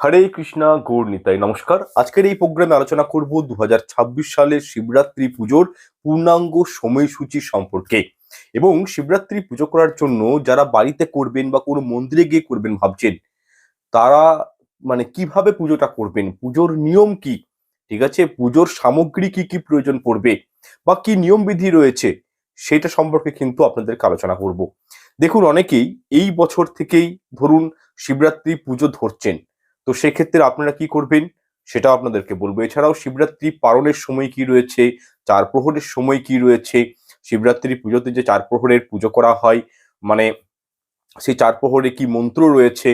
হরে কৃষ্ণা, গৌর নিতাই, নমস্কার। আজকের এই প্রোগ্রামে আলোচনা করব দু সালের শিবরাত্রি পুজোর পূর্ণাঙ্গ সময়সূচি সম্পর্কে। এবং শিবরাত্রি পুজো করার জন্য যারা বাড়িতে করবেন বা কোনো মন্দিরে গিয়ে করবেন ভাবছেন, তারা মানে কীভাবে পুজোটা করবেন? পুজোর নিয়ম কি? ঠিক আছে? পুজোর সামগ্রী কি কি প্রয়োজন পড়বে? বা কি নিয়ম বিধি রয়েছে? সেটা সম্পর্কে কিন্তু আপনাদেরকে আলোচনা করব। দেখুন, অনেকেই এই বছর থেকেই ধরুন শিবরাত্রি পুজো ধরছেন। তো সেক্ষেত্রে আপনারা কি করবেন সেটা আপনাদেরকে বলব। এছাড়াও শিবরাত্রি পালনের সময় কি রয়েছে? চার প্রহরের সময় কি রয়েছে? শিবরাত্রি পুজোতে যে চার প্রহরের পুজো করা হয় মানে সেই চার প্রহরে কি মন্ত্র রয়েছে?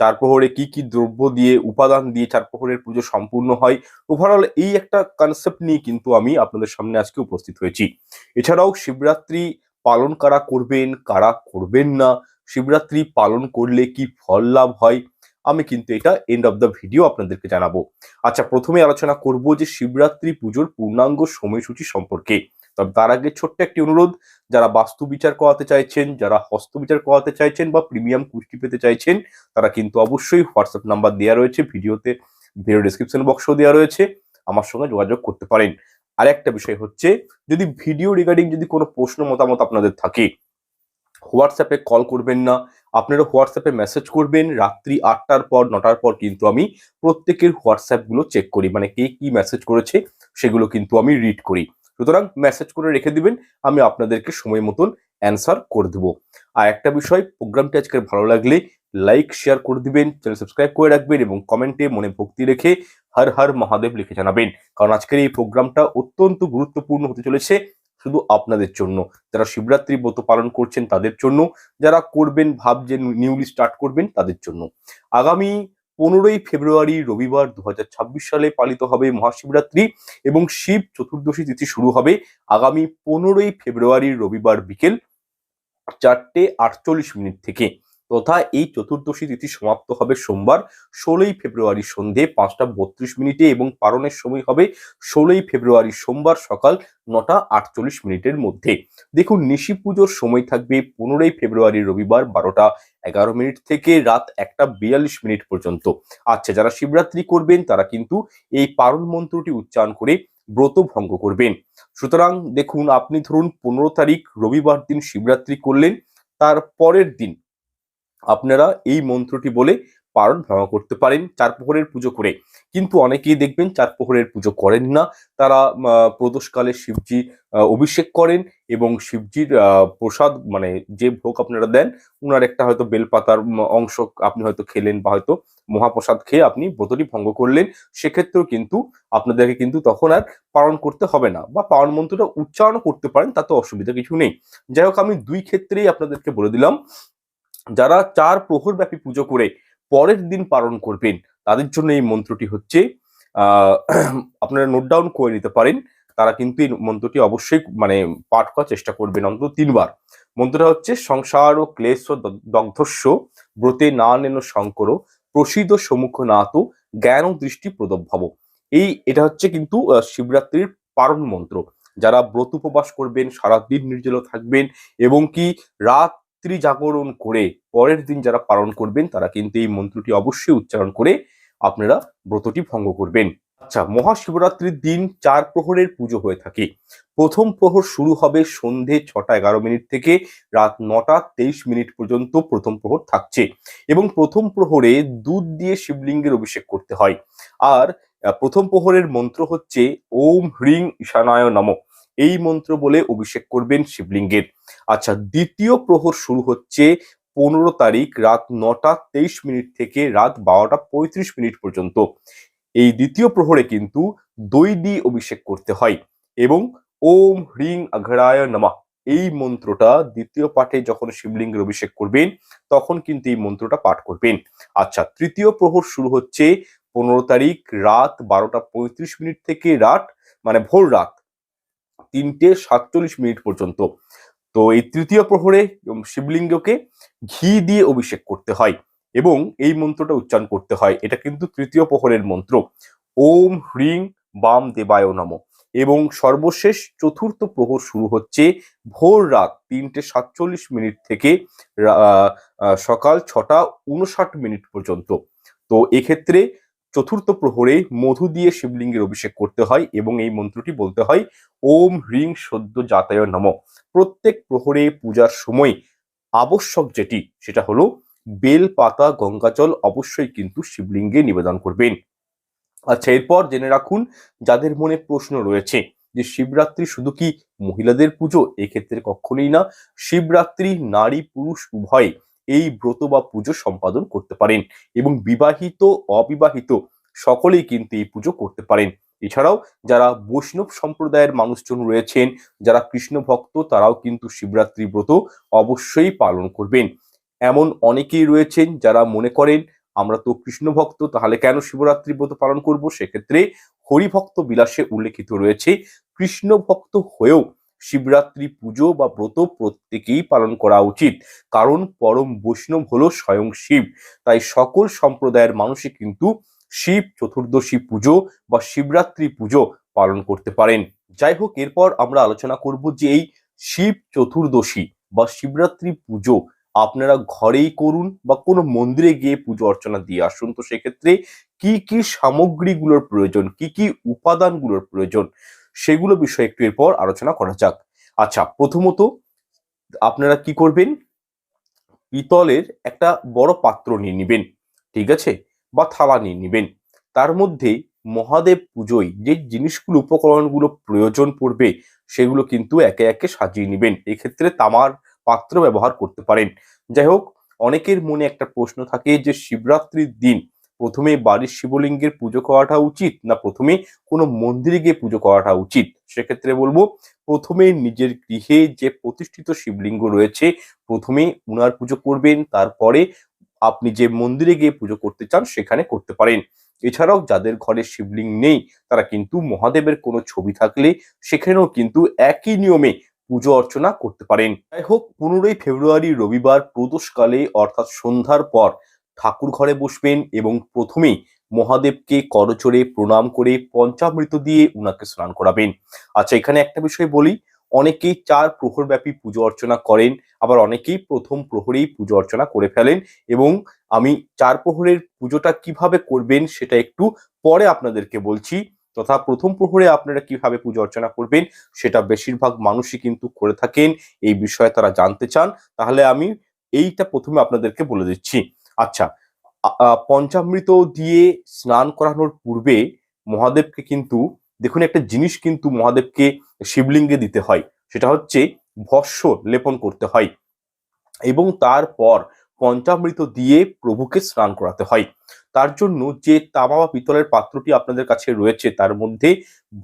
চার প্রহরে কি কি দ্রব্য দিয়ে, উপাদান দিয়ে চার প্রহরের পুজো সম্পূর্ণ হয়? ওভারঅল এই একটা কনসেপ্ট নিয়ে কিন্তু আমি আপনাদের সামনে আজকে উপস্থিত হয়েছি। এছাড়াও শিবরাত্রি পালন কারা করবেন কারা করবেন না? শিবরাত্রি পালন করলে কি ফল লাভ হয়? আমি কিন্তু এটা এন্ড অফ দ্য ভিডিও আপনাদেরকে জানাব। আচ্ছা প্রথমে আলোচনা করব যে শিবরাত্রি পুজোর পূর্ণাঙ্গ সময়সূচি সম্পর্কে। তবে তার আগে ছোট্ট একটি অনুরোধ, যারা বাস্তু বিচার করাতে চাইছেন, যারা হস্ত বিচার করাতে চাইছেন বা প্রিমিয়াম কুষ্টি পেতে চাইছেন, তারা কিন্তু অবশ্যই হোয়াটসঅ্যাপ নাম্বার দেওয়া রয়েছে, ভিডিওতে ভিডিও ডিসক্রিপশন বক্সও দেওয়া রয়েছে, আমার সঙ্গে যোগাযোগ করতে পারেন। আর একটা বিষয় হচ্ছে, যদি ভিডিও রিগার্ডিং যদি কোনো প্রশ্ন মতামত আপনাদের থাকে হোয়াটসঅ্যাপে কল করবেন না। আপনারা হোয়াটসঅ্যাপে মেসেজ করবেন, রাত্রি আটটার পর, নটার পর কিন্তু আমি প্রত্যেকের হোয়াটসঅ্যাপগুলো চেক করি। মানে কে কি মেসেজ করেছে, সেগুলো কিন্তু আমি রিড করি। সুতরাং মেসেজ করে রেখে দিবেন, আমি আপনাদেরকে সময় মতন অ্যান্সার করে দেবো। আর একটা বিষয় প্রোগ্রামটি আজকের ভালো লাগলে লাইক শেয়ার করে দিবেন চ্যানেল সাবস্ক্রাইব করে রাখবেন এবং কমেন্টে মনে ভক্তি রেখে হর হর মহাদেব লিখে জানাবেন। কারণ আজকের এই প্রোগ্রামটা অত্যন্ত গুরুত্বপূর্ণ হতে চলেছে। শুধু আপনাদের জন্য। যারা শিবরাত্রি ব্রত পালন করছেন তাদের জন্য, যারা করবেন ভাব ভাবছেন নিউলি স্টার্ট করবেন তাদের জন্য। আগামী পনেরোই ফেব্রুয়ারি, রবিবার দু হাজার ছাব্বিশ সালে পালিত হবে মহাশিবরাত্রি এবং শিব চতুর্দশী তিথি শুরু হবে আগামী পনেরোই ফেব্রুয়ারি, রবিবার বিকেল চারটে আটচল্লিশ মিনিট থেকে। তথা এই চতুর্দশী তিথি সমাপ্ত হবে সোমবার, ষোলোই ফেব্রুয়ারি সন্ধে পাঁচটা বত্রিশ মিনিটে এবং পারণের সময় হবে ষোলোই ফেব্রুয়ারি সোমবার সকাল নটা আটচল্লিশ মিনিটের মধ্যে। দেখুন, নিশি পুজোর সময় থাকবে পনেরোই ফেব্রুয়ারি রবিবার বারোটা এগারো মিনিট থেকে রাত একটা বিয়াল্লিশ মিনিট পর্যন্ত। আচ্ছা যারা শিবরাত্রি করবেন, তারা কিন্তু এই পারণ মন্ত্রটি উচ্চারণ করে ব্রত ভঙ্গ করবেন। সুতরাং দেখুন, আপনি ধরুন পনেরো তারিখ রবিবার দিন শিবরাত্রি করলেন, তার পরের দিন আপনারা এই মন্ত্রটি বলে পারণ ভ্রমণ করতে পারেন চার প্রহরের পুজো করে। কিন্তু অনেকেই দেখবেন চার প্রহরের পুজো করেন না। তারা প্রদোষকালে শিবজি অভিষেক করেন এবং শিবজির প্রসাদ মানে যে ভোগ আপনারা দেন, উনার একটা হয়তো বেলপাতার অংশ আপনি হয়তো খেলেন বা হয়তো মহাপ্রসাদ খেয়ে আপনি ব্রতটি ভঙ্গ করলেন, সেক্ষেত্রেও কিন্তু আপনাদেরকে কিন্তু তখন আর পালন করতে হবে না বা পালন মন্ত্রটা উচ্চারণ করতে পারেন, তাতে অসুবিধা কিছু নেই। যাই হোক, আমি দুই ক্ষেত্রেই আপনাদেরকে বলে দিলাম। যারা চার প্রহর ব্যাপী পুজো করে পরের দিন পালন করবেন, তাদের জন্য এই মন্ত্রটি হচ্ছে আপনারা নোট ডাউন করে নিতে পারেন, তারা কিন্তু এই মন্ত্রটি অবশ্যই মানে পাঠ করার চেষ্টা করবেন অন্তত তিনবার। মন্ত্রটা হচ্ছে, সংসার ও ক্লেশ দগ্ধস্য, ব্রতে না নেন শঙ্কর, প্রসিদ্ধ সম্মুখ নাত জ্ঞান ও দৃষ্টি প্রদভব এই, এটা হচ্ছে কিন্তু শিবরাত্রির পারণ মন্ত্র। যারা ব্রত উপবাস করবেন, সারাদিন নির্জল থাকবেন এবং কি রাত রাত্রি জাগরণ করে পরের দিন যারা পালন করবেন, তারা কিন্তু এই মন্ত্রটি অবশ্যই উচ্চারণ করে আপনারা ব্রতটি ভঙ্গ করবেন। আচ্ছা মহাশিবরাত্রির দিন চার প্রহরের পুজো হয়ে থাকে। প্রথম প্রহর শুরু হবে সন্ধে ছটা এগারো মিনিট থেকে রাত নটা তেইশ মিনিট পর্যন্ত প্রথম প্রহর থাকছে এবং প্রথম প্রহরে দুধ দিয়ে শিবলিঙ্গের অভিষেক করতে হয়। আর প্রথম প্রহরের মন্ত্র হচ্ছে, ওম হ্রিং ঈশানায় নমঃ। এই মন্ত্র বলে অভিষেক করবেন শিবলিঙ্গের। আচ্ছা দ্বিতীয় প্রহর শুরু হচ্ছে পনেরো তারিখ রাত নটা তেইশ মিনিট থেকে রাত বারোটা পঁয়ত্রিশ মিনিট পর্যন্ত। এই দ্বিতীয় প্রহরে কিন্তু দই দিয়ে অভিষেক করতে হয় এবং ওম হ্রিং আঘড়ায় নামা। এই মন্ত্রটা দ্বিতীয় পাঠে যখন শিবলিঙ্গের অভিষেক করবেন, তখন কিন্তু এই মন্ত্রটা পাঠ করবেন। আচ্ছা তৃতীয় প্রহর শুরু হচ্ছে পনেরো তারিখ রাত বারোটা পঁয়ত্রিশ মিনিট থেকে রাত মানে ভোর রাত। তিনটে সাতচল্লিশ মিনিট পর্যন্ত। তো এই তৃতীয় প্রহরে শিবলিঙ্গকে ঘি দিয়ে অভিষেক করতে হয় এবং এই মন্ত্রটা উচ্চারণ করতে হয়। এটা কিন্তু তৃতীয় প্রহরের মন্ত্র। ওম হ্রিং বাম দেবায় নম। এবং সর্বশেষ চতুর্থ প্রহর শুরু হচ্ছে ভোর রাত তিনটে সাতচল্লিশ মিনিট থেকে সকাল ছটা উনষাট মিনিট পর্যন্ত। তো এক্ষেত্রে চতুর্থ প্রহরে মধু দিয়ে শিবলিঙ্গের অভিষেক করতে হয় এবং এই মন্ত্রটি বলতে হয়, ওম হ্রিং সদ্য জাতায় নম। প্রত্যেক প্রহরে পূজার সময় আবশ্যক যেটি, সেটা হলো বেল, পাতা, গঙ্গাজল অবশ্যই কিন্তু শিবলিঙ্গে নিবেদন করবেন। আচ্ছা এরপর জেনে রাখুন যাদের মনে প্রশ্ন রয়েছে যে শিবরাত্রি শুধু কি মহিলাদের পুজো? এক্ষেত্রে কখনোই না। শিবরাত্রি নারী পুরুষ উভয় এই ব্রত বা পুজো সম্পাদন করতে পারেন এবং বিবাহিত, অবিবাহিত সকলেই কিন্তু এই পুজো করতে পারেন। এছাড়াও যারা বৈষ্ণব সম্প্রদায়ের মানুষজন রয়েছেন, যারা কৃষ্ণ ভক্ত, তারাও কিন্তু শিবরাত্রি ব্রত অবশ্যই পালন করবেন। এমন অনেকেই রয়েছেন যারা মনে করেন, আমরা তো কৃষ্ণ ভক্ত, তাহলে কেন শিবরাত্রি ব্রত পালন করব? সেক্ষেত্রে হরিভক্ত বিলাসে উল্লেখিত রয়েছে, কৃষ্ণ ভক্ত হয়েও শিবরাত্রি পুজো বা ব্রত প্রত্যেকেই পালন করা উচিত। কারণ পরম বৈষ্ণব হলো স্বয়ং শিব। তাই সকল সম্প্রদায়ের মানুষই কিন্তু শিব চতুর্দশী পুজো বা শিবরাত্রি পুজো পালন করতে পারেন। যাই হোক, এরপর আমরা আলোচনা করব যে এই শিব চতুর্দশী বা শিবরাত্রি পুজো আপনারা ঘরেই করুন বা কোনো মন্দিরে গিয়ে পুজো অর্চনা দিয়ে আসুন। তো সেক্ষেত্রে কি কি সামগ্রীগুলোর প্রয়োজন, কি কি উপাদানগুলোর প্রয়োজন সেগুলো বিষয়ে একটু এরপর আলোচনা করা যাক। আচ্ছা প্রথমত আপনারা কি করবেন? পিতলের একটা বড় পাত্র নিয়ে নেবেন, ঠিক আছে? বা থালা নিয়ে নেবেন। তার মধ্যে মহাদেব পুজোয় যে জিনিসগুলো, উপকরণগুলো প্রয়োজন পড়বে, সেগুলো কিন্তু একে একে সাজিয়ে নেবেন। এক্ষেত্রে তামার পাত্র ব্যবহার করতে পারেন। যাই হোক, অনেকের মনে একটা প্রশ্ন থাকে যে, শিবরাত্রির দিন প্রথমে বাড়ির শিবলিঙ্গের পুজো করাটা উচিত না প্রথমে কোনো মন্দিরে গিয়ে পুজো করাটা উচিত? সেক্ষেত্রে বলব, প্রথমে নিজের গৃহে যে প্রতিষ্ঠিত শিবলিঙ্গ রয়েছে, প্রথমে উনার পুজো করবেন, তারপরে আপনি যে মন্দিরে গিয়ে পুজো করতে চান সেখানে করতে পারেন। এছাড়াও যাদের ঘরে শিবলিঙ্গ নেই, তারা কিন্তু মহাদেবের কোনো ছবি থাকলে সেখানেও কিন্তু একই নিয়মে পুজো অর্চনা করতে পারেন। যাই হোক, পনেরোই ফেব্রুয়ারি রবিবার প্রদোষকালে, অর্থাৎ সন্ধ্যার পর ঠাকুর ঘরে বসবেন এবং প্রথমেই মহাদেবকে করচড়ে প্রণাম করে পঞ্চামৃত দিয়ে উনাকে স্নান করাবেন। আচ্ছা এখানে একটা বিষয় বলি, অনেকেই চার প্রহর ব্যাপী পুজো অর্চনা করেন, আবার অনেকেই প্রথম প্রহরেই পুজো অর্চনা করে ফেলেন এবং আমি চার প্রহরের পুজোটা কীভাবে করবেন সেটা একটু পরে আপনাদেরকে বলছি। তথা প্রথম প্রহরে আপনারা কীভাবে পুজো অর্চনা করবেন সেটা বেশিরভাগ মানুষই কিন্তু করে থাকেন, এই বিষয়ে তারা জানতে চান। তাহলে আমি এইটা প্রথমে আপনাদেরকে বলে দিচ্ছি। আচ্ছা পঞ্চামৃত দিয়ে স্নান করানোর পূর্বে মহাদেবকে কিন্তু, দেখুন একটা জিনিস কিন্তু মহাদেবকে শিবলিঙ্গে দিতে হয়, সেটা হচ্ছে ভস্য লেপন করতে হয় এবং তারপর পঞ্চামৃত দিয়ে প্রভুকে স্নান করাতে হয়। তার জন্য যে তামা বা পিতলের পাত্রটি আপনাদের কাছে রয়েছে, তার মধ্যে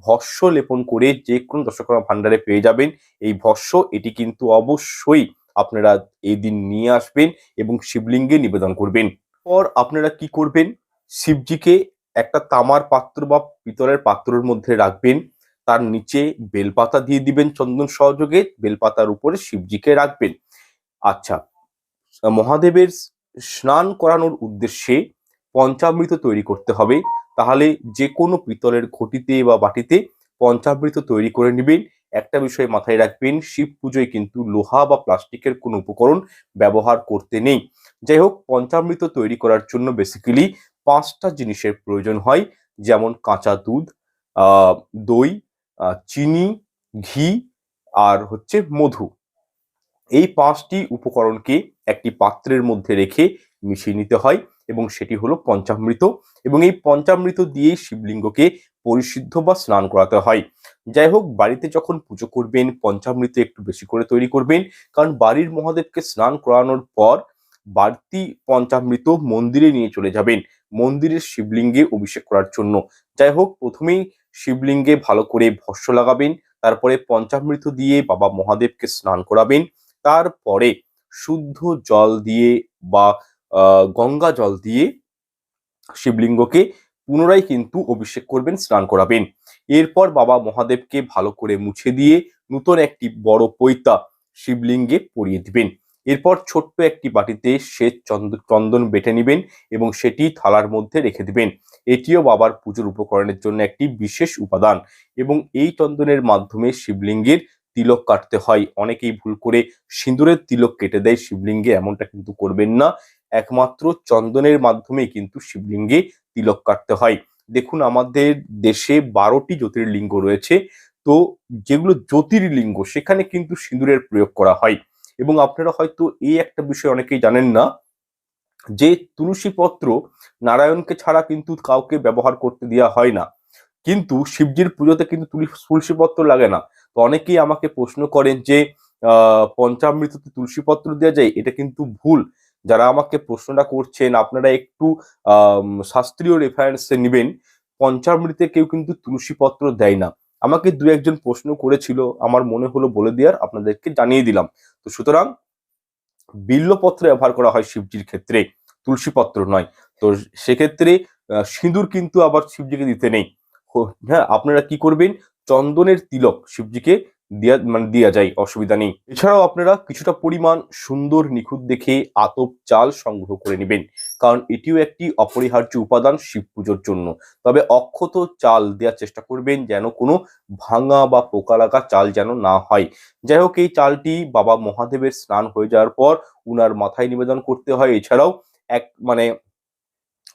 ভস্য লেপন করে যে কোনো দর্শকরা ভান্ডারে পেয়ে যাবেন। এই ভস্য, এটি কিন্তু অবশ্যই আপনারা এই দিন নিয়ে আসবেন এবং শিবলিঙ্গে নিবেদন করবেন। পর আপনারা কি করবেন? শিবজিকে একটা তামার পাত্র বা পিতলের পাত্রের মধ্যে রাখবেন। তার নিচে বেলপাতা দিয়ে দিবেন চন্দন সহযোগে। বেলপাতার উপরে শিবজিকে রাখবেন। আচ্ছা মহাদেবের স্নান করানোর উদ্দেশ্যে পঞ্চামৃত তৈরি করতে হবে। তাহলে যে কোনো পিতলের ঘটিতে বা বাটিতে পঞ্চামৃত তৈরি করে নেবেন। একটা বিষয় মাথায় রাখবেন, শিব পুজোয় কিন্তু লোহা বা প্লাস্টিকের কোনো উপকরণ ব্যবহার করতে নেই। যাই হোক, পঞ্চামৃত তৈরি করার জন্য বেসিক্যালি পাঁচটা জিনিসের প্রয়োজন হয়, যেমন কাঁচা দুধ দই চিনি, ঘি আর হচ্ছে মধু। এই পাঁচটি উপকরণকে একটি পাত্রের মধ্যে রেখে মিশিয়ে নিতে হয় এবং সেটি হলো পঞ্চামৃত এবং এই পঞ্চামৃত দিয়েই শিবলিঙ্গকে পরিশুদ্ধ বা স্নান করাতে হয়। যাই হোক বাড়িতে যখন পুজো করবেন, পঞ্চামৃত একটু বেশি করে তৈরি করবেন, কারণ বাড়ির মহাদেবকে স্নান করানোর পর বাড়তি পঞ্চামৃত মন্দিরে নিয়ে চলে যাবেন, মন্দিরের শিবলিঙ্গে অভিষেক করার জন্য। যাই হোক প্রথমেই শিবলিঙ্গে ভালো করে ভস্য লাগাবেন, তারপরে পঞ্চামৃত দিয়ে বাবা মহাদেবকে স্নান করাবেন, তারপরে শুদ্ধ জল দিয়ে বা গঙ্গা জল দিয়ে শিবলিঙ্গকে পুনরায় কিন্তু অভিষেক করবেন, স্নান করাবেন। এরপর বাবা মহাদেবকে ভালো করে মুছে দিয়ে নূতন একটি বড় পৈতা শিবলিঙ্গে পরিয়ে দিবেন। এরপর ছোট্ট একটি বাটিতে চন্দ- চন্দন বেটে নেবেন এবং সেটি থালার মধ্যে রেখে দিবেন। এটিও বাবার পুজোর উপকরণের জন্য একটি বিশেষ উপাদান এবং এই চন্দনের মাধ্যমে শিবলিঙ্গের তিলক কাটতে হয়। অনেকেই ভুল করে সিঁদুরের তিলক কেটে দেয়, শিবলিঙ্গে এমনটা কিন্তু করবেন না। একমাত্র চন্দনের মাধ্যমে কিন্তু শিবলিঙ্গে তিলক কাটতে হয়। দেখুন, আমাদের দেশে বারোটি জ্যোতির্লিঙ্গ রয়েছে। তো যেগুলো জ্যোতির্লিঙ্গ, সেখানে কিন্তু সিঁদুরের প্রয়োগ করা হয়। এবং আপনারা হয়তো এই একটা বিষয় অনেকেই জানেন না, যে তুলসী পত্র নারায়ণকে ছাড়া কিন্তু কাউকে ব্যবহার করতে দেওয়া হয় না। কিন্তু শিবজির পুজোতে কিন্তু তুলসী তুলসী পত্র লাগে না। তো অনেকেই আমাকে প্রশ্ন করেন যে পঞ্চামৃততে তুলসী পত্র দেওয়া যায়? এটা কিন্তু ভুল। যারা আমাকে প্রশ্নটা করছেন, আপনারা একটু শাস্ত্রীয় রেফারেন্সে নেবেন। পঞ্চামৃতে কেউ কিন্তু তুলসী পত্র দেয় না। আমাকে দু একজন প্রশ্ন করেছিল, আমার মনে হলো বলে দেওয়ার, আপনাদেরকে জানিয়ে দিলাম। তো সুতরাং, বিল্লপত্র ব্যবহার করা হয় শিবজির ক্ষেত্রে তুলসী পত্র নয়। তো সেক্ষেত্রে সিঁদুর কিন্তু আবার শিবজিকে দিতে নেই। হ্যাঁ আপনারা কি করবেন? চন্দনের তিলক শিবজিকে দিয়া মানে দেওয়া যায়, অসুবিধা নেই। এছাড়াও আপনারা কিছুটা পরিমাণ সুন্দর নিখুঁত দেখে আতপ চাল সংগ্রহ করে নেবেন, কারণ এটিও একটি অপরিহার্য উপাদান শিব পুজোর জন্য। তবে অক্ষত চাল দেওয়ার চেষ্টা করবেন যেন কোনো ভাঙা বা পোকা লাগা চাল যেন না হয়। যাই হোক, এই চালটি বাবা মহাদেবের স্নান হয়ে যাওয়ার পর উনার মাথায় নিবেদন করতে হয়। এছাড়াও এক মানে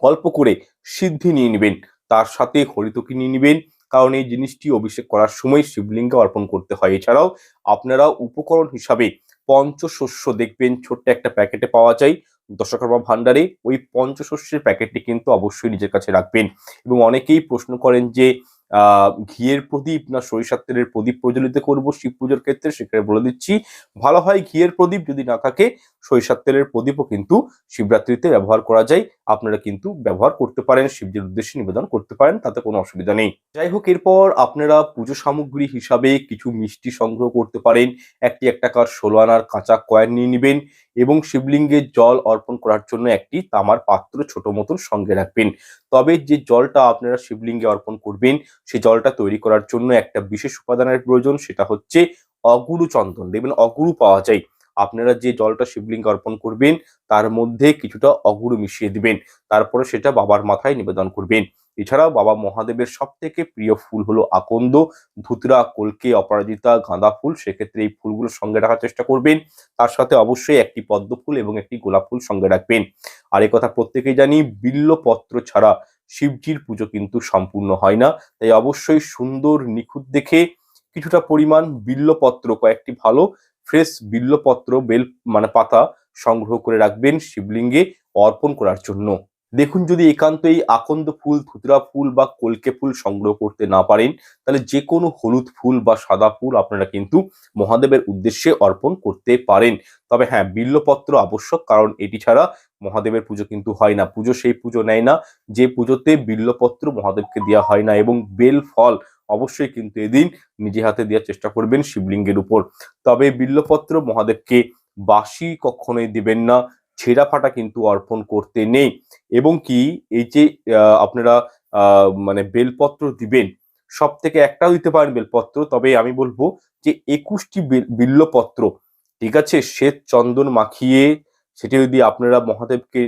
অল্প করে সিদ্ধি নিয়ে নেবেন, তার সাথে হরিতকি নিয়ে নেবেন কারণ এই জিনিসটি অভিষেক করার সময় শিবলিঙ্গে অর্পণ করতে হয়। এছাড়াও আপনারা উপকরণ হিসাবে পঞ্চশস্য দেখবেন, ছোট্ট একটা প্যাকেটে পাওয়া যায় দশকর্মা ভান্ডারে ওই পঞ্চশস্যের প্যাকেটটি কিন্তু অবশ্যই নিজের কাছে রাখবেন। এবং অনেকেই প্রশ্ন করেন যে ঘিয়ের প্রদীপ না সরিষার তেলের প্রদীপ প্রজ্বলিত করব শিব পুজোর ক্ষেত্রে? সেখানে বলে দিচ্ছি, ভালো হয় ঘিয়ের প্রদীপ যদি না থাকে সরিষার তেলের প্রদীপও কিন্তু শিবরাত্রিতে ব্যবহার করা যায়। আপনারা কিন্তু ব্যবহার করতে পারেন, শিবজির উদ্দেশ্যে নিবেদন করতে পারেন, তাতে কোনো অসুবিধা নেই। যাই হোক, এরপর আপনারা পুজো সামগ্রী হিসাবে কিছু মিষ্টি সংগ্রহ করতে পারেন। একটি এক টাকার ষোলো আনার কাঁচা কয়েন নিয়ে নেবেন এবং শিবলিঙ্গে জল অর্পণ করার জন্য একটি তামার পাত্র ছোট মতন সঙ্গে রাখবেন। তবে যে জলটা আপনারা শিবলিঙ্গে অর্পণ করবেন সেই জলটা তৈরি করার জন্য একটা বিশেষ উপাদানের প্রয়োজন, সেটা হচ্ছে অগুরু চন্দন দেখবেন অগুরু পাওয়া যায়। আপনারা যে জলটা শিবলিঙ্গে অর্পণ করবেন, তার মধ্যে কিছুটা অগুরু মিশিয়ে দিবেন। তারপরে সেটা বাবার মাথায় নিবেদন করবেন। এছাড়াও বাবা মহাদেবের সব থেকে প্রিয় ফুল হলো আকন্দ। ধুতরা, কলকে, অপরাজিতা, গাঁদা ফুল, সেক্ষেত্রে এই ফুলগুলো সঙ্গে রাখার চেষ্টা করবেন। তার সাথে অবশ্যই একটি পদ্ম ফুল এবং একটি গোলাপ ফুল সঙ্গে রাখবেন। আর কথা প্রত্যেকেই জানি, বিল্লপত্র ছাড়া শিবজির পুজো কিন্তু সম্পূর্ণ হয় না। তাই অবশ্যই সুন্দর নিখুঁত দেখে কিছুটা পরিমাণ বিল্লপত্র কয়েকটি ভালো ফ্রেশ বিল্লপত্র বেল মানে পাতা সংগ্রহ করে রাখবেন শিবলিঙ্গে অর্পণ করার জন্য। দেখুন যদি একান্ত এই আকন্দ ফুল ধুতরা ফুল বা কলকে ফুল সংগ্রহ করতে না পারেন, তাহলে যে কোনো হলুদ ফুল বা সাদা ফুল আপনারা কিন্তু মহাদেবের উদ্দেশ্যে অর্পণ করতে পারেন। তবে হ্যাঁ বিল্লপত্র আবশ্যক, কারণ এটি ছাড়া মহাদেবের পুজো কিন্তু হয় না। পুজো সেই পুজো নেয় না, যে পুজোতে বিল্লপত্র মহাদেবকে দেওয়া হয় না এবং বেল, ফল অবশ্যই কিন্তু এদিন নিজে হাতে দেওয়ার চেষ্টা করবেন শিবলিঙ্গের উপর। তবে বিল্লপত্র মহাদেবকে বাসি কখনোই দিবেন না ছেঁড়া ফাটা কিন্তু অর্পণ করতে নেই। এবং কি এই যে আপনারা মানে বেলপত্র দিবেন সব থেকে একটাও দিতে পারেন বেলপত্র, তবে আমি বলব যে একুশটি বিল- বিল্লপত্র, ঠিক আছে? শ্বেত চন্দন মাখিয়ে সেটি যদি আপনারা মহাদেবকে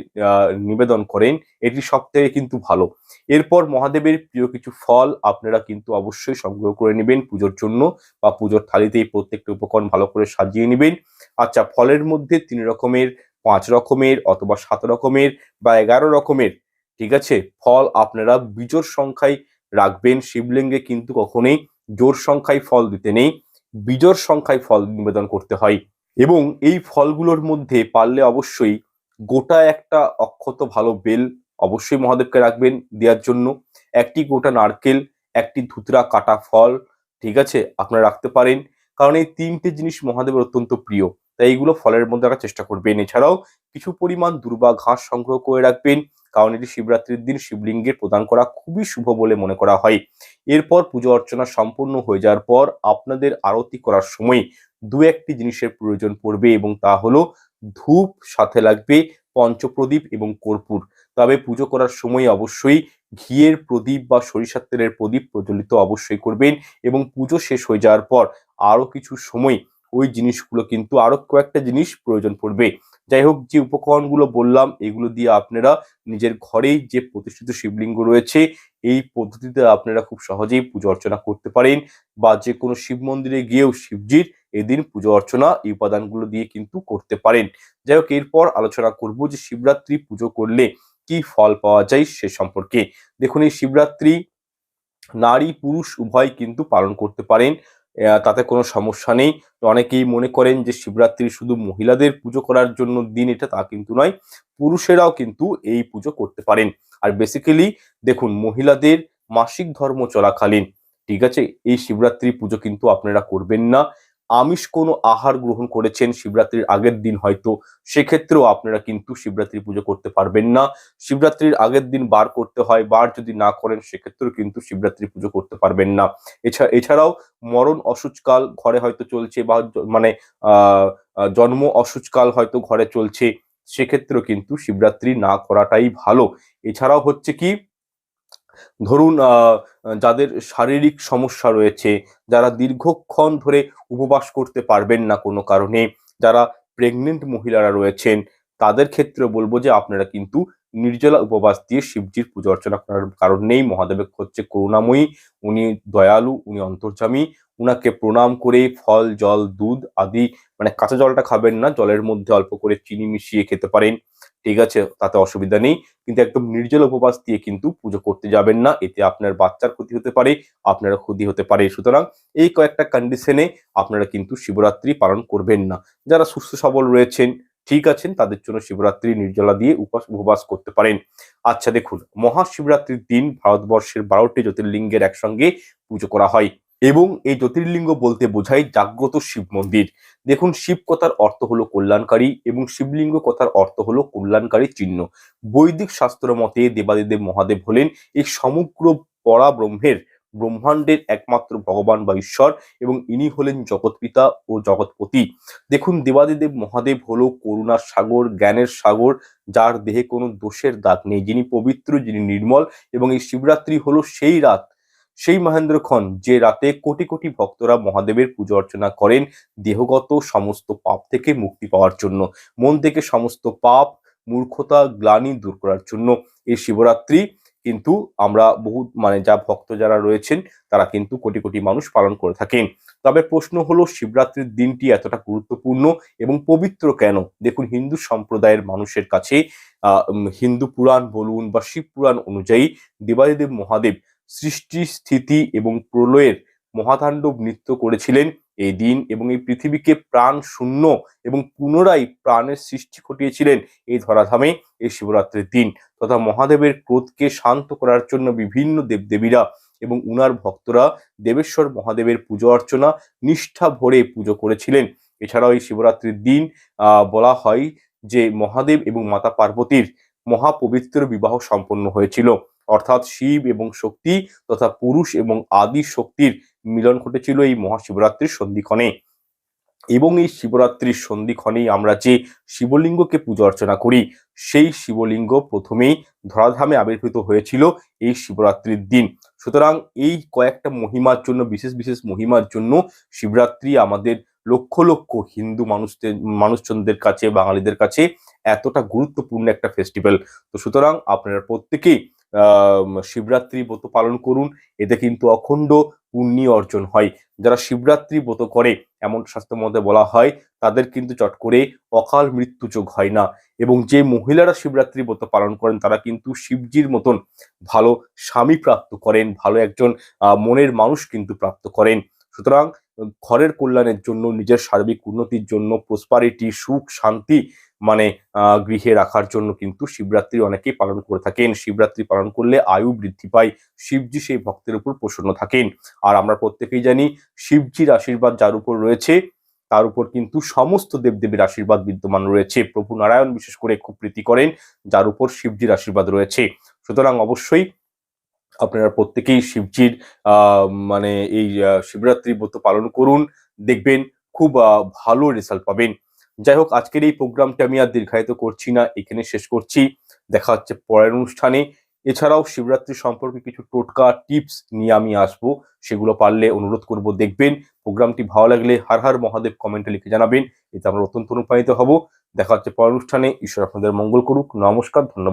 নিবেদন করেন, এটি সব থেকে কিন্তু ভালো। এরপর মহাদেবের প্রিয় কিছু ফল আপনারা কিন্তু অবশ্যই সংগ্রহ করে নেবেন পুজোর জন্য, বা পুজোর থালিতে এই প্রত্যেকটা উপকরণ ভালো করে সাজিয়ে নেবেন। আচ্ছা ফলের মধ্যে তিন রকমের পাঁচ রকমের অথবা সাত রকমের বা এগারো রকমের, ঠিক আছে? ফল আপনারা বিজোর সংখ্যায় রাখবেন, শিবলিঙ্গে কিন্তু কখনোই জোর সংখ্যায় ফল দিতে নেই বিজোর সংখ্যায় ফল নিবেদন করতে হয়। এবং এই ফলগুলোর মধ্যে পারলে অবশ্যই গোটা একটা অক্ষত ভালো বেল অবশ্যই মহাদেবকে রাখবেন দেওয়ার জন্য। একটি গোটা নারকেল, একটি ধুতরা কাটা ফল, ঠিক আছে? আপনারা রাখতে পারেন। কারণ এই তিনটে জিনিস মহাদেবের অত্যন্ত প্রিয়। তাই এইগুলো ফলের মধ্যে রাখার চেষ্টা করবেন। এছাড়াও কিছু পরিমাণ দুর্বা ঘাস সংগ্রহ করে রাখবেন। কারণ এটি শিবরাত্রির দিন শিবলিঙ্গের প্রদান করা খুবই শুভ বলে মনে করা হয়। এরপর পুজো অর্চনা সম্পূর্ণ হয়ে যাওয়ার পর আপনাদের আরতি করার সময় দু একটি জিনিসের প্রয়োজন পড়বে এবং তা হলো ধূপ, সাথে লাগবে পঞ্চপ্রদীপ এবং কর্পূর। তবে পুজো করার সময় অবশ্যই ঘিয়ের প্রদীপ বা সরিষার তেলের প্রদীপ প্রজ্বলিত অবশ্যই করবেন এবং পুজো শেষ হয়ে যাওয়ার পর আরও কিছু সময় ওই জিনিসগুলো কিন্তু আরও কয়েকটা জিনিস প্রয়োজন পড়বে। যাই হোক যে উপকরণগুলো বললাম, এগুলো দিয়ে আপনারা নিজের ঘরেই যে প্রতিষ্ঠিত শিবলিঙ্গ রয়েছে, এই পদ্ধতিতে আপনারা খুব সহজেই পুজো অর্চনা করতে পারেন বা যে কোনো শিব মন্দিরে গিয়েও শিবজির এদিন পুজো অর্চনা এই উপাদানগুলো দিয়ে কিন্তু করতে পারেন। যাই হোক এরপর আলোচনা করব যে শিবরাত্রি পুজো করলে কি ফল পাওয়া যায় সে সম্পর্কে। দেখুন, এই শিবরাত্রি নারী পুরুষ উভয় কিন্তু পালন করতে পারেন। তাতে কোনো সমস্যা নেই। অনেকেই মনে করেন যে শিবরাত্রি শুধু মহিলাদের পুজো করার জন্য দিন এটা তা কিন্তু নয়, পুরুষেরাও কিন্তু এই পুজো করতে পারেন। আর বেসিক্যালি দেখুন, মহিলাদের মাসিক ধর্ম চলাকালীন, ঠিক আছে? এই শিবরাত্রি পুজো কিন্তু আপনারা করবেন না। আমিষ কোনো আহার গ্রহণ করেছেন শিবরাত্রির আগের দিন হয়তো, সেক্ষেত্রেও আপনারা কিন্তু শিবরাত্রি পুজো করতে পারবেন না। শিবরাত্রির আগের দিন বার করতে হয়, বার যদি না করেন, সেক্ষেত্রেও কিন্তু শিবরাত্রি পুজো করতে পারবেন না। এছাড়া এছাড়াও মরণ অসুচকাল ঘরে হয়তো চলছে বা মানে জন্ম অসুচকাল হয়তো ঘরে চলছে, সেক্ষেত্রেও কিন্তু শিবরাত্রি না করাটাই ভালো। এছাড়াও হচ্ছে কি ধরুন যাদের শারীরিক সমস্যা রয়েছে, যারা দীর্ঘক্ষণ ধরে উপবাস করতে পারবেন না কোনো কারণে, যারা প্রেগনেন্ট মহিলারা রয়েছেন, তাদের ক্ষেত্রে বলব যে আপনারা কিন্তু নির্জলা উপবাস দিয়ে শিবজির পুজো অর্চনা করার কারণ নেই। মহাদেবের হচ্ছে করুণাময়ী, উনি দয়ালু, উনি অন্তর্জামী উনাকে প্রণাম করে ফল, জল, দুধ আদি মানে কাঁচা জলটা খাবেন না, জলের মধ্যে অল্প করে চিনি মিশিয়ে খেতে পারেন। ঠিক আছে, তাতে অসুবিধা নেই। কিন্তু একদম নির্জল উপবাস দিয়ে কিন্তু পুজো করতে যাবেন না। এতে আপনার বাচ্চার ক্ষতি হতে পারে আপনারা ক্ষতি হতে পারে। সুতরাং এই কয়েকটা কন্ডিশনে আপনারা কিন্তু শিবরাত্রি পালন করবেন না। যারা সুস্থ সবল রয়েছেন, ঠিক আছেন, তাদের জন্য শিবরাত্রি নির্জলা দিয়ে উপাস উপবাস করতে পারেন। আচ্ছা দেখুন, মহাশিবরাত্রির দিন ভারতবর্ষের বারোটি জ্যোতির্লিঙ্গের একসঙ্গে পুজো করা হয়। এবং এই জ্যোতির্লিঙ্গ বলতে বোঝায় জাগ্রত শিব মন্দির। দেখুন, শিব কথার অর্থ হলো কল্যাণকারী এবং শিবলিঙ্গ কথার অর্থ হলো কল্যাণকারী চিহ্ন। বৈদিক শাস্ত্র মতে দেবাদিদেব মহাদেব হলেন এই সমগ্র পরা ব্রহ্মের ব্রহ্মাণ্ডের একমাত্র ভগবান বা ঈশ্বর এবং ইনি হলেন জগৎপিতা ও জগৎপতি। দেখুন, দেবাদিদেব মহাদেব হলো করুণার সাগর, জ্ঞানের সাগর, যার দেহে কোনো দোষের দাগ নেই। যিনি পবিত্র, যিনি নির্মল এবং এই শিবরাত্রি হলো সেই রাত সেই মহেন্দ্রক্ষণ যে রাতে কোটি কোটি ভক্তরা মহাদেবের পুজো অর্চনা করেন দেহগত সমস্ত পাপ থেকে মুক্তি পাওয়ার জন্য, মন থেকে সমস্ত পাপ, মূর্খতা, গ্লানি দূর করার জন্য। এই শিবরাত্রি কিন্তু আমরা বহু মানে যা ভক্ত যারা রয়েছেন, তারা কিন্তু কোটি কোটি মানুষ পালন করে থাকেন। তবে প্রশ্ন হলো, শিবরাত্রির দিনটি এতটা গুরুত্বপূর্ণ এবং পবিত্র কেন? দেখুন, হিন্দু সম্প্রদায়ের মানুষের কাছে হিন্দু পুরাণ বলুন বা শিব পুরাণ অনুযায়ী দেবাদিদেব মহাদেব সৃষ্টি, স্থিতি এবং প্রলয়ের মহাতাণ্ডব নৃত্য করেছিলেন এই দিন এবং এই পৃথিবীকে প্রাণ শূন্য এবং পুনরায় প্রাণের সৃষ্টি ঘটিয়েছিলেন এই ধরাধামে এই শিবরাত্রির দিন। তথা মহাদেবের ক্রোধকে শান্ত করার জন্য বিভিন্ন দেবদেবীরা এবং উনার ভক্তরা দেবেশ্বর মহাদেবের পুজো অর্চনা, নিষ্ঠা ভরে পুজো করেছিলেন। এছাড়াও এই শিবরাত্রির দিন বলা হয় যে মহাদেব এবং মাতা পার্বতীর মহাপবিত্র বিবাহ সম্পন্ন হয়েছিল। অর্থাৎ শিব এবং শক্তি তথা পুরুষ এবং আদি শক্তির মিলন ঘটেছিল এই মহাশিবরাত্রির সন্ধিক্ষণে। এবং এই শিবরাত্রির সন্ধিক্ষণেই আমরা যে শিবলিঙ্গকে পুজো অর্চনা করি, সেই শিবলিঙ্গ প্রথমেই ধরাধামে আবির্ভূত হয়েছিল এই শিবরাত্রির দিন। সুতরাং এই কয়েকটা মহিমার জন্য, বিশেষ বিশেষ মহিমার জন্য শিবরাত্রি আমাদের লক্ষ লক্ষ হিন্দু মানুষদের, মানুষজনদের কাছে, বাঙালিদের কাছে এতটা গুরুত্বপূর্ণ একটা ফেস্টিভ্যাল তো সুতরাং আপনারা প্রত্যেকেই শিবরাত্রি ব্রত পালন করুন, এতে কিন্তু অখণ্ড পুণ্যি অর্জন হয়। যারা শিবরাত্রি ব্রত করে, এমন শাস্ত্রের মধ্যে বলা হয়, তাদের কিন্তু চট করে অকাল মৃত্যু যোগ হয় না। এবং যে মহিলারা শিবরাত্রি ব্রত পালন করেন, তারা কিন্তু শিবজির মতন ভালো স্বামী প্রাপ্ত করেন, ভালো একজন মনের মানুষ কিন্তু প্রাপ্ত করেন। সুতরাং, ঘরের কল্যাণের জন্য, নিজের সার্বিক উন্নতির জন্য প্রসপারিটি সুখ, শান্তি মানে গৃহে রাখার জন্য কিন্তু শিবরাত্রি অনেকেই পালন করে থাকেন। শিবরাত্রি পালন করলে আয়ু বৃদ্ধি পায়। শিবজি সেই ভক্তের উপর প্রসন্ন থাকেন। আর আমরা প্রত্যেকেই জানি, শিবজির আশীর্বাদ যার উপর রয়েছে, তার উপর কিন্তু সমস্ত দেবদেবীর আশীর্বাদ বিদ্যমান রয়েছে। প্রভু নারায়ণ বিশেষ করে খুব প্রীতি করেন, যার উপর শিবজির আশীর্বাদ রয়েছে। সুতরাং অবশ্যই আপনারা প্রত্যেকেই শিবজির মানে এই শিবরাত্রি ব্রত পালন করুন, দেখবেন খুব ভালো রেজাল্ট পাবেন। যাই হোক, আজকের এই প্রোগ্রামটা আমি আর দীর্ঘায়িত করছি না, এখানে শেষ করছি। দেখা হচ্ছে পরের অনুষ্ঠানে। এছাড়াও শিবরাত্রি সম্পর্কে কিছু টোটকা টিপস নিয়ে আমি আসব, সেগুলো পারলে অনুরোধ করব দেখবেন। প্রোগ্রামটি ভালো লাগলে হার হার মহাদেব কমেন্টে লিখে জানাবেন। এতে আমরা অত্যন্ত অনুপ্রাণিত হব। দেখা হচ্ছে পরের অনুষ্ঠানে। ঈশ্বর আপনাদের মঙ্গল করুক। নমস্কার, ধন্যবাদ।